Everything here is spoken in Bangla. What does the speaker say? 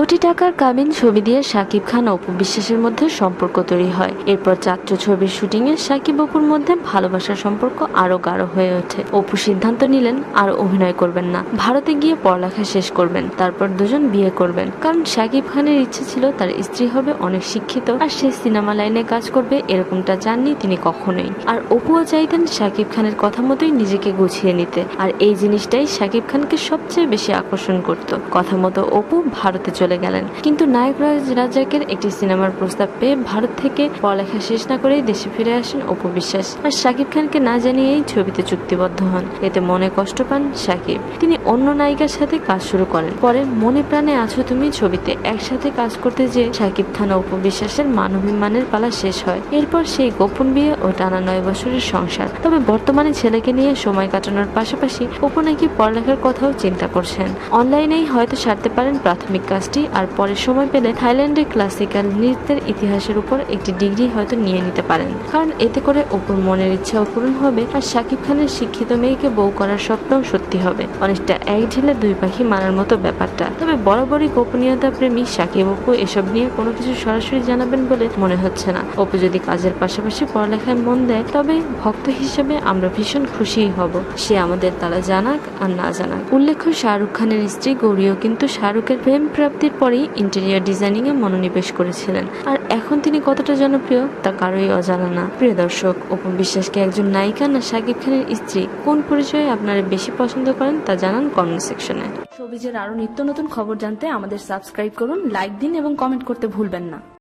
কোটি টাকার কাবিন ছবি দিয়ে শাকিব খান অপু বিশ্বাসের মধ্যে সম্পর্ক তৈরি হয়। এরপর চাচ্চ ছবির শুটিং এ শাকিব অপুর মধ্যে ভালোবাসার সম্পর্ক আরও গাঢ় হয়ে ওঠে। অপু সিদ্ধান্ত নিলেন, আর অভিনয় করবেন না। ভারতে গিয়ে পড়ালেখা শেষ করবেন, তারপর দুজন বিয়ে করবেন। কারণ শাকিব খানের ইচ্ছে ছিল তার স্ত্রী হবে অনেক শিক্ষিত, আর সে সিনেমা লাইনে কাজ করবে এরকমটা জাননি তিনি কখনোই। আর অপুও চাইতেন শাকিব খানের কথা মতোই নিজেকে গুছিয়ে নিতে। আর এই জিনিসটাই শাকিব খানকে সবচেয়ে বেশি আকর্ষণ করত। কথা মতো অপু ভারতে চলে গেলেন। কিন্তু নায়করাজ রাজাকের একটি সিনেমার প্রস্তাব পেয়ে ভারত থেকে পড়ালেখা শেষ না করেই দেশে ফিরে আসেন অপু বিশ্বাস। আর শাকিব খানকে না জানিয়েই ছবিতে চুক্তিবদ্ধ হন। এতে মনে কষ্ট পান শাকিব। তিনি অন্য নায়িকার সাথে কাজ শুরু করেন। পরে মনে প্রাণে আছো তুমি ছবিতে একসাথে কাজ করতে যে শাকিব খান অপু বিশ্বাসের মানবিমানের পালা শেষ হয়। এরপর সেই গোপন বিয়ে ও টানা নয় বছরের সংসার। তবে বর্তমানে ছেলেকে নিয়ে সময় কাটানোর পাশাপাশি অপু নাকি পড়ালেখার কথাও চিন্তা করছেন। অনলাইনেই হয়তো সারতে পারেন প্রাথমিক কাজটি। আর পরে সময় পেলে থাইল্যান্ডের ক্লাসিক্যাল নৃত্যের ইতিহাসের উপর একটি ডিগ্রি হয়তো নিয়ে নিতে পারেন। কারণ এতে করে অপুর মনের ইচ্ছাও পূরণ হবে আর শাকিব খানের শিক্ষিত মেয়েকে বউ করার স্বপ্নও সত্যি হবে। অনেকটা এক ঢিলে দুই পাখি মারার মতো ব্যাপারটা। তবে বরাবরই গোপনীয়তা প্রেমী শাকিব অপু এসব নিয়ে কোনো কিছু সরাসরি জানাবেন বলে মনে হচ্ছে না। অপু যদি কাজের পাশাপাশি পড়ালেখায় মন দেয়, তবে ভক্ত হিসেবে আমরা ভীষণ খুশিই হব। সে আমাদের তারা জানাক আর না জানাক। উল্লেখ্য শাহরুখ খানের স্ত্রী গৌরীও কিন্তু শাহরুখের প্রেম প্রাপ্তির পরেই ইন্টেরিয়ার ডিজাইনিং এ মনোনিবেশ করেছিলেন। আর এখন তিনি কতটা জনপ্রিয় তা কারোই অজানা না। প্রিয় দর্শক, অপু বিশ্বাসকে একজন নায়িকা না শাকিব খানের স্ত্রী কোন পরিচয়ে আপনারা বেশি পছন্দ করেন তা জানান কমেন্ট সেকশনে সবিজের আরও নিত্য নতুন খবর জানতে আমাদের সাবস্ক্রাইব করুন লাইক দিন এবং কমেন্ট করতে ভুলবেন না।